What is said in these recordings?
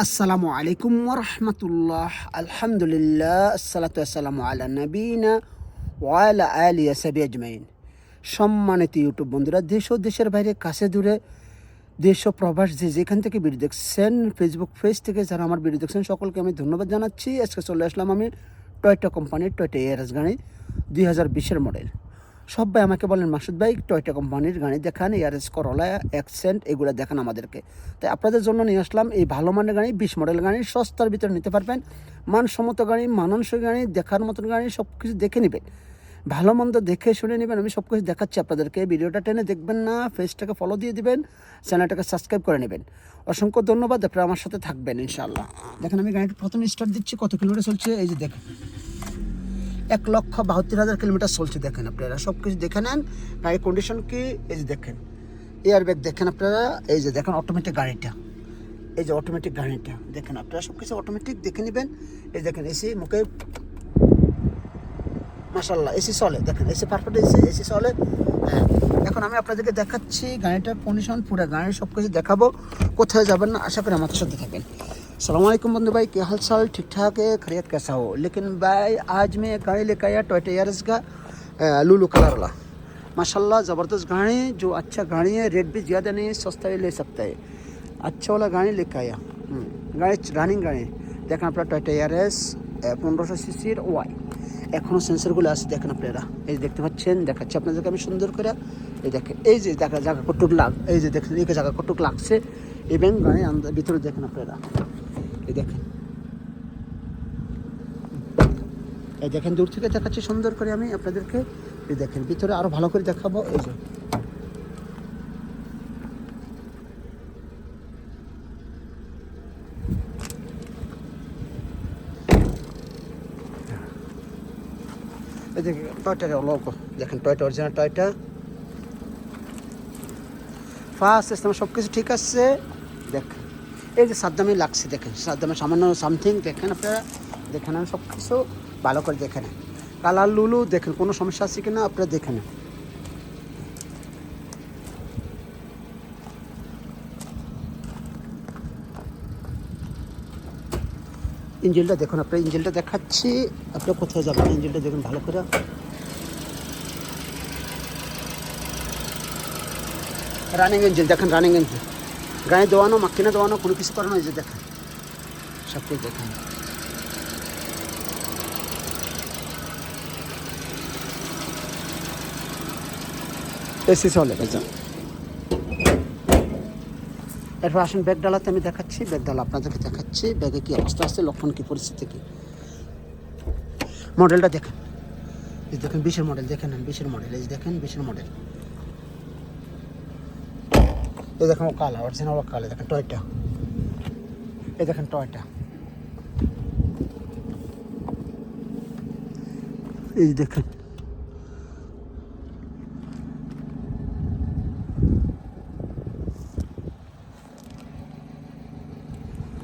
আসসালামু আলাইকুম রহমতুল্লাহ আলহামদুলিল্লাহ আসসালাতু আলা নবীনা ওয়ালা আলী সাবি আজমাইন সম্মানিত ইউটিউব বন্ধুরা, দেশ ও দেশের বাইরে, কাছে দূরে, দেশ ও প্রবাস যে যেখান থেকে ভিডিও দেখছেন ফেসবুক পেজ থেকে যারা আমার ভিডিও দেখছেন, সকলকে আমি ধন্যবাদ জানাচ্ছি। আজকে চলে আসলাম আমি টয়টা কোম্পানির টয়টা এয়ারএস গাড়ি, দুই হাজার বিশের মডেল সবাই আমাকে বলেন, মাসুদ ভাই টয়টা কোম্পানির গাড়ি দেখান এয়ারএস করলা, অ্যাকসেন্ট, এগুলো দেখান আমাদেরকে। তাই আপনাদের জন্য নিয়ে আসলাম এই ভালো মানের গাড়ি, বিশ মডেল গাড়ি, সস্তার ভিতরে নিতে পারবেন। মানসম্মত গাড়ি, মানানসই গাড়ি, দেখার মতন গাড়ি সব কিছু দেখে নেবেন। ভালো মন্দ দেখে শুনে নেবেন, আমি সব কিছু দেখাচ্ছি আপনাদেরকে। ভিডিওটা টেনে দেখবেন না, ফেসটাকে ফলো দিয়ে দিবেন, চ্যানেলটাকে সাবস্ক্রাইব করে নেবেন। অসংখ্য ধন্যবাদ, আপনারা আমার সাথে থাকবেন ইনশাল্লাহ দেখেন আমি গাড়িটা প্রথমে স্টার্ট দিচ্ছি, কত কিলোমিটার চলছে? এই যে দেখেন। এক লক্ষ বাহাত্তর হাজার কিলোমিটার চলছে, দেখেন আপনারা। সব কিছু দেখে নেন, গাড়ির কন্ডিশন কি, এই যে দেখেন। এয়ার ব্যাগ দেখেন আপনারা, এই যে দেখেন অটোমেটিক গাড়িটা। এই যে অটোমেটিক গাড়িটা, দেখেন আপনারা সব কিছু অটোমেটিক দেখে নেবেন। এই দেখেন এসি, মুখে মাসাল্লাহ এসি চলে, দেখেন, এসি পারফেক্ট এসি এসি চলে। হ্যাঁ এখন আমি আপনাদেরকে দেখাচ্ছি গাড়িটার কন্ডিশন পুরো গাড়ির সব কিছু দেখাবো। কোথায় যাবেন না, আশা করি আমাদের সাথে থাকেন सलाम वालेकुम बंधु भाई क्या हाल चाल ठीक ठाक है खरीद कैसा हो लेकिन भाई आज मैं एक गाड़ी लेकर आया टोयोटा यारिस का अ, लुलू कलर वाला माशाल्लाह ज़बरदस्त गाड़ी जो अच्छा गाड़ी है रेट भी ज़्यादा नहीं है सस्ता भी ले सकता है अच्छा वाला गाड़ी लेकर आया हम्म, গাড়ি রানিং গাড়ি দেখেন আপনার টয়টা ইয়ারএস পনেরোশো সিসির ওয়াই এখনও সেন্সরগুলো আছে দেখেন আপনারা এই যে দেখতে পাচ্ছেন দেখাচ্ছি আপনাদেরকে আমি সুন্দর করে এই দেখেন এই যে দেখা জায়গা কটুক লাগ এই যে দেখেন এই জায়গা কটুক লাগছে ইভেন গাড়ি আন্দার ভিতরে দেখেন আপনারা এই দেখেন। এই দেখেন, দূর থেকে দেখাচ্ছি, সুন্দর করে আমি আপনাদেরকে এই দেখেন, ভিতরে আরও ভালো করে দেখাবো, এই যে। দেখেন, টয়টার লোক দেখেন, Toyota original Toyota. First system ঠিক আছে। দেখেন এই যে সাদ্দামে লাগছে, দেখেন, সাদ্দামে সামান্য সামথিং দেখেন আপনারা, দেখেন সব কিছু ভালো করে দেখে নেন। কালার লুলু, দেখেন, কোনো সমস্যা আছে কিনা আপনারা দেখে নেন। ইঞ্জিনটা দেখুন, আপনার ইঞ্জিনটা দেখাচ্ছি, আপনার কোথায় যাবেন? ইঞ্জিনটা দেখুন ভালো করে। রানিং ইঞ্জিন দেখেন রানিং ইঞ্জিন গায়ে দেওয়ানো মাকিনা দেওয়ানো, কোনো কিছু করানো, এই যে দেখেন। সব কিছু দেখেন। এসি চলে এরপর আসুন ব্যাগ ডালাতে, আমি দেখাচ্ছি। ব্যাগ ডালা আপনাদেরকে দেখাচ্ছি। ব্যাগে কি অবস্থা আছে, লক্ষণ কি, পরিস্থিতি কি? মডেলটা দেখেন। এই দেখেন, বিশের মডেল দেখেন বিশের মডেল, এই দেখেন, বিশের মডেল। এই দেখেন ও কালা অরিজিনাল কালা দেখেন টয়টা এই দেখেন টয়টা এই দেখেন।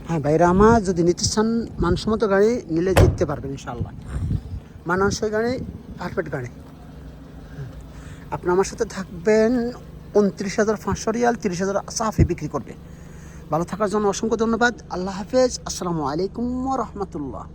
হ্যাঁ ভাইরা, আমার যদি নিতে চান মানসম্মত গাড়ি, নিলে জিততে পারবেন ইনশাল্লাহ মানানসই গাড়ি পারফেক্ট গাড়ি। আপনি আমার সাথে থাকবেন উনত্রিশ হাজার পাঁচশো রিয়াল, তিরিশ হাজার সাহাফি বিক্রি করবে। ভালো থাকার জন্য অসংখ্য ধন্যবাদ। আল্লাহ হাফেজ। আসসালামু আলাইকুম রহমতুল্লাহ।